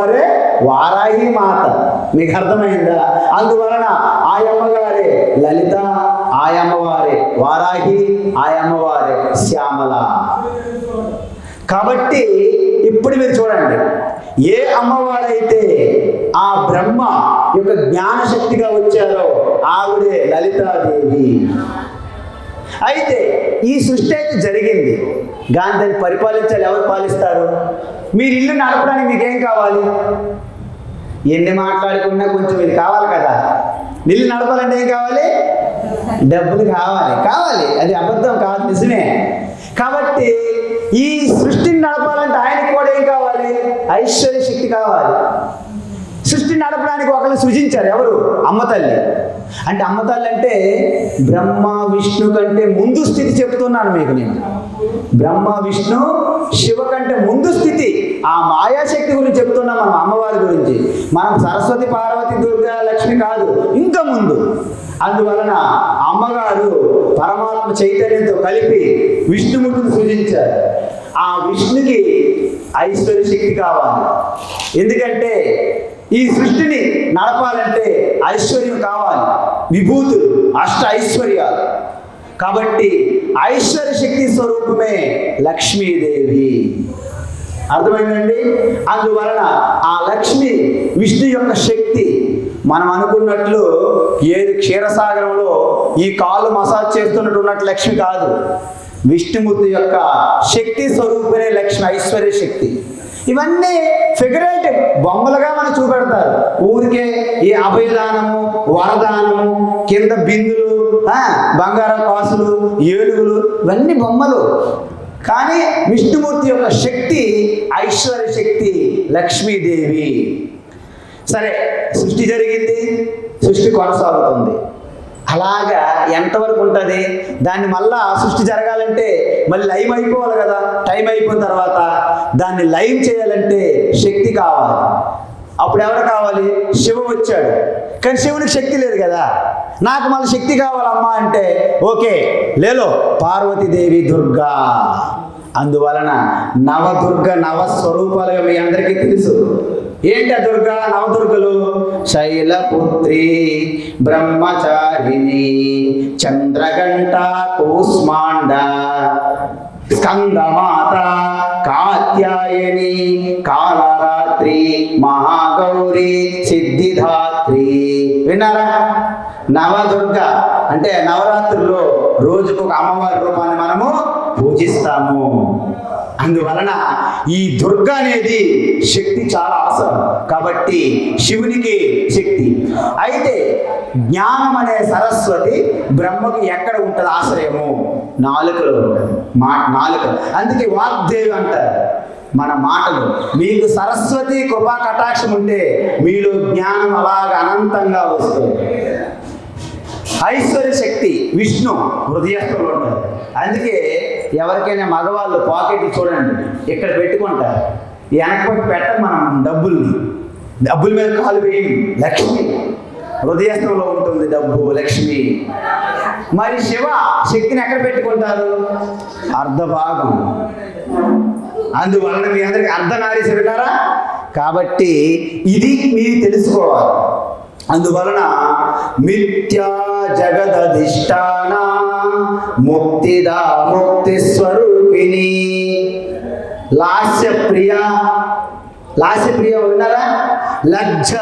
వారే వారాహి మాత. మీకు అర్థమైందా? అందువలన ఆయమ్మగారే లలిత ఆయమ్మవారే వారాహి ఆయమ్మవారే శ్యామల. కాబట్టి ఇప్పుడు మీరు చూడండి ఏ అమ్మవారైతే ఆ బ్రహ్మ యొక్క జ్ఞానశక్తిగా వచ్చారో ఆవిడే లలితాదేవి. అయితే ఈ సృష్టి అయితే జరిగింది. కానీ దాన్ని పరిపాలించాలి ఎవరు పాలిస్తారు? మీరు ఇల్లు నడపడానికి మీకేం కావాలి? ఎన్ని మాట్లాడుకున్నా కొంచెం ఇది కావాలి కదా. ఇల్లు నడపాలంటే ఏం కావాలి? డబ్బులు కావాలి. కావాలి. అది అబద్ధం కాదు నిజమే. కాబట్టి ఈ సృష్టిని నడపాలంటే ఆయనకు కూడా ఏం కావాలి? ఐశ్వర్య శక్తి కావాలి. సృష్టిని నడపడానికి ఒకరిని సృజించారు. ఎవరు? అమ్మ తల్లి. అంటే అమ్మ తల్లి అంటే బ్రహ్మ విష్ణు కంటే ముందు స్థితి చెప్తున్నాను మీకు నేను. బ్రహ్మ విష్ణు శివ కంటే ముందు స్థితి. ఆ మాయాశక్తి గురించి చెప్తున్నాం మనం అమ్మవారి గురించి. మనం సరస్వతి పార్వతి దుర్గా లక్ష్మి కాదు ఇంకా ముందు. అందువలన అమ్మగారు పరమాత్మ చైతన్యంతో కలిపి విష్ణుమూర్తిని సృజించారు. ఆ విష్ణుకి ఐశ్వర్య శక్తి కావాలి. ఎందుకంటే ఈ సృష్టిని నడపాలంటే ఐశ్వర్యం కావాలి. విభూతులు అష్ట ఐశ్వర్యాలు. కాబట్టి ఐశ్వర్య శక్తి స్వరూపమే లక్ష్మీదేవి. అర్థమైందండి? అందువలన ఆ లక్ష్మి విష్ణు యొక్క శక్తి. మనం అనుకున్నట్లు ఏది క్షీరసాగరంలో ఈ కాళ్ళు మసాజ్ చేస్తున్నట్టు ఉన్నట్టు లక్ష్మి కాదు. విష్ణుమూర్తి యొక్క శక్తి స్వరూపమే లక్ష్మి ఐశ్వర్య శక్తి. ఇవన్నీ ఫిగరేటివ్ బొమ్మలుగా మనం చూపెడతారు. ఊరికే ఈ అభయదానము వరదానము కింద బిందులు బంగారం కాసులు ఏలుగులు ఇవన్నీ బొమ్మలు. కానీ విష్ణుమూర్తి యొక్క శక్తి ఐశ్వర్య శక్తి లక్ష్మీదేవి. సరే సృష్టి జరిగింది సృష్టి కొనసాగుతుంది. అలాగా ఎంతవరకు ఉంటుంది? దాన్ని మళ్ళా సృష్టి జరగాలంటే మళ్ళీ లైవ్ అయిపోవాలి కదా. టైం అయిపోయిన తర్వాత దాన్ని లైవ్ చేయాలంటే శక్తి కావాలి. అప్పుడు ఎవరు కావాలి? శివ వచ్చాడు. కానీ శివునికి శక్తి లేదు కదా. నాకు మళ్ళీ శక్తి కావాలమ్మా అంటే ఓకే లేలో పార్వతీదేవి దుర్గా. అందువలన నవదుర్గ నవ స్వరూపాలుగా మీ అందరికీ తెలుసు. ఏంటి ఆ దుర్గా? నవదుర్గలు? శైలపుత్రి బ్రహ్మచారిణి చంద్రగంట కూస్మాండ స్కందమాత కాత్యాయని కాలరాత్రి మహాగౌరి సిద్ధిధాత్రి. విన్నారా? నవదుర్గ అంటే నవరాత్రుల్లో రోజుకు ఒక అమ్మవారి రూపాన్ని మనము పూజిస్తాము. అందువలన ఈ దుర్గ అనేది శక్తి చాలా అవసరం. కాబట్టి శివునికి శక్తి. అయితే జ్ఞానం అనే సరస్వతి బ్రహ్మకి ఎక్కడ ఉంటుంది? ఆశ్రయము. నాలుకలో ఉంటుంది. మా నాలుక. అందుకే వాగ్దేవి అంటారు మన మాటలు. మీకు సరస్వతి కృపా కటాక్షం ఉంటే మీలో జ్ఞానం అలాగ అనంతంగా వస్తుంది. ఐశ్వర్య శక్తి విష్ణు హృదయస్థులు ఉంటారు. అందుకే ఎవరికైనా మగవాళ్ళు పాకెట్ చూడండి. ఇక్కడ పెట్టుకుంటారు? వెనకపోతే పెట్టం మనం డబ్బుల్ని. డబ్బుల మీద కాలు వేయి లక్ష్మి హృదయంలో ఉంటుంది డబ్బు లక్ష్మి. మరి శివ శక్తిని ఎక్కడ పెట్టుకుంటారు? అర్ధభాగం. అందువలన మీ అందరికి అర్ధనారీసి విన్నారా కాబట్టి ఇది మీరు తెలుసుకోవాలి. అందువలన మిథ్యా జగదధిష్టాన ముక్తిదా ముక్తి స్వరూపిణి. లాస్య ప్రియ లాస్య ప్రియ విన్నారా లజ్జ